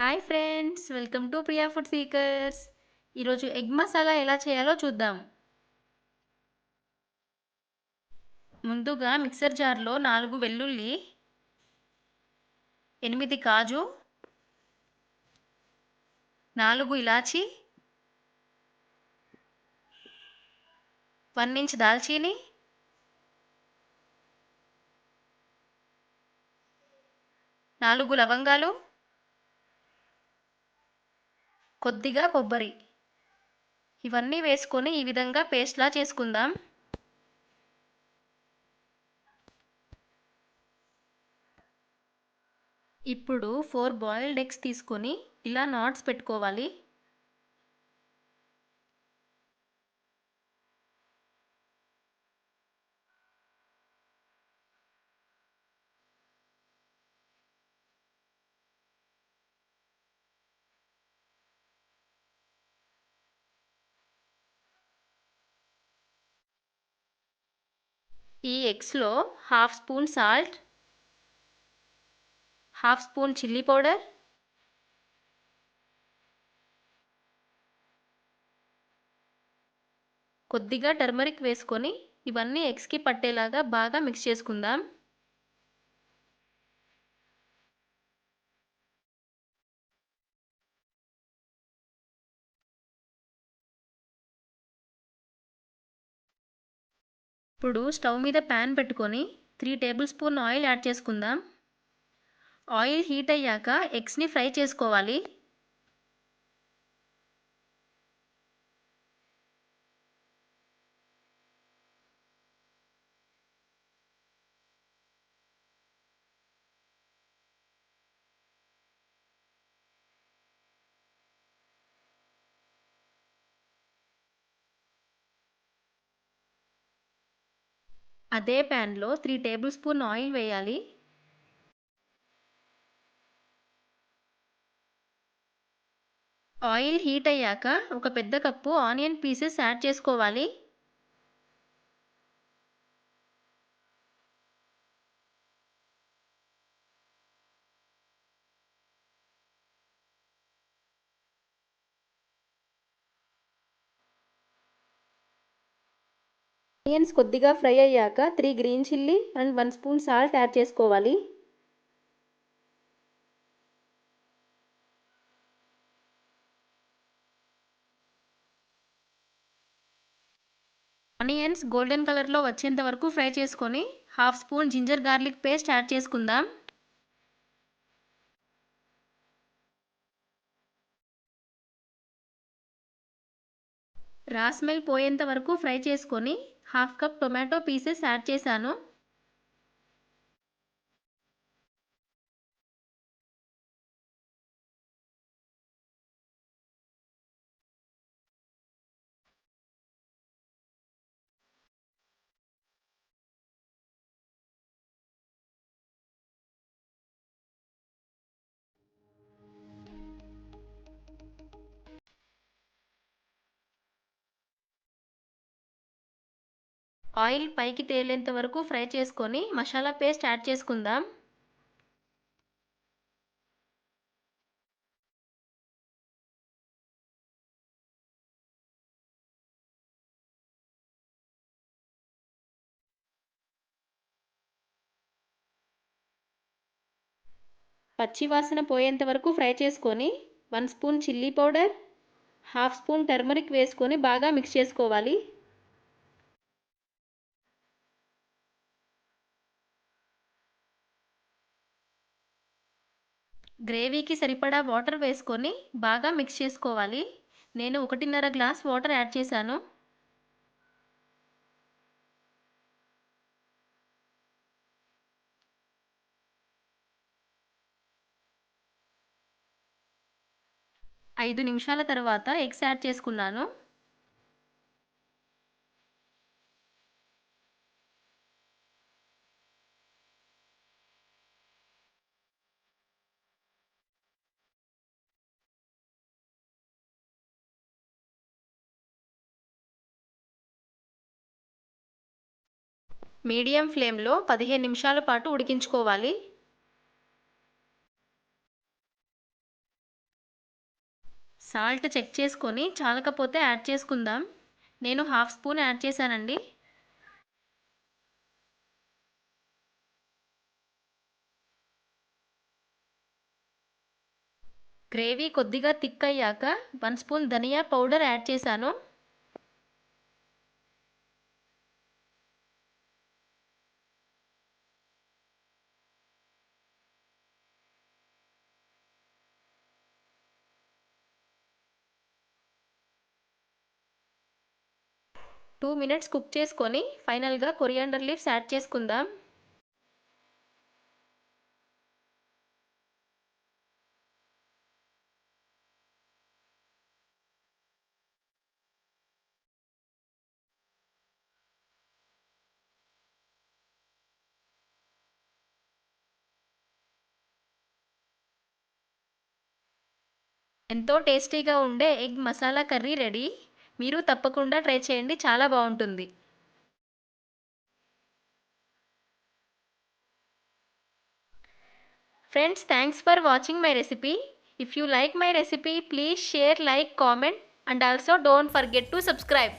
Hi friends welcome to Priya food seekers ఈరోజు egg masala ఎలా చేయాలో చూద్దాం. ముందుగా మిక్సర్ జార్లో నాలుగు వెల్లుల్లి ఎనిమిది కాజు నాలుగు ఇలాచి వన్ ఇంచ్ దాల్చీని నాలుగు లవంగాలు కొద్దిగా కొబ్బరి. ఇవన్నీ వేసుకొని ఈ విధంగా పేస్ట్లా చేసుకుందాం. ఇప్పుడు ఫోర్ బాయిల్డ్ ఎగ్స్ తీసుకొని ఇలా నాట్స్ పెట్టుకోవాలి. ఈ ఎగ్స్లో half spoon salt half spoon chilli powder కొద్దిగా టర్మరిక్ వేసుకొని ఇవన్నీ ఎగ్స్కి పట్టేలాగా బాగా మిక్స్ చేసుకుందాం. ఇప్పుడు స్టవ్ మీద ప్యాన్ పెట్టుకొని three table spoon oil add చేసుకుందాం. ఆయిల్ హీట్ అయ్యాక ఎగ్స్ని ఫ్రై చేసుకోవాలి. అదే ప్యాన్లో త్రీ టేబుల్ స్పూన్ ఆయిల్ వేయాలి. ఆయిల్ హీట్ అయ్యాక ఒక పెద్ద కప్పు ఆనియన్ పీసెస్ యాడ్ చేసుకోవాలి. ఆనియన్స్ కొద్దిగా ఫ్రై అయ్యాక three green chilli and one spoon salt add చేసుకోవాలి. ఆనియన్స్ గోల్డెన్ కలర్లో వచ్చేంత వరకు ఫ్రై చేసుకొని half spoon ginger garlic paste add చేసుకుందాం. రాస్మెల్ పోయేంత వరకు ఫ్రై చేసుకొని half cup tomato pieces add చేశాను. ఆయిల్ పైకి తేలేంత వరకు ఫ్రై చేసుకొని మసాలా పేస్ట్ యాడ్ చేసుకుందాం. పచ్చి వాసన పోయేంత వరకు ఫ్రై చేసుకొని one spoon chilli powder half spoon turmeric వేసుకొని బాగా మిక్స్ చేసుకోవాలి. గ్రేవీకి సరిపడా వాటర్ వేసుకొని బాగా మిక్స్ చేసుకోవాలి. నేను ఒకటిన్నర గ్లాస్ వాటర్ యాడ్ చేశాను. ఐదు నిమిషాల తర్వాత ఎగ్స్ యాడ్ చేసుకున్నాను. మీడియం ఫ్లేమ్లో పదిహేను నిమిషాల పాటు ఉడికించుకోవాలి. సాల్ట్ చెక్ చేసుకొని చాలకపోతే యాడ్ చేసుకుందాం. నేను హాఫ్ స్పూన్ యాడ్ చేశానండి. గ్రేవీ కొద్దిగా థిక్ అయ్యాక వన్ స్పూన్ ధనియా పౌడర్ యాడ్ చేశాను. టూ మినిట్స్ కుక్ చేసుకొని ఫైనల్గా కొరియాండర్ లీవ్స్ యాడ్ చేసుకుందాం. ఎంతో టేస్టీగా ఉండే ఎగ్ మసాలా కర్రీ రెడీ. మీరు తప్పకుండా ట్రై చేయండి. చాలా బాగుంటుంది. Friends thanks for watching my recipe if you like my recipe please share like comment and also don't forget to subscribe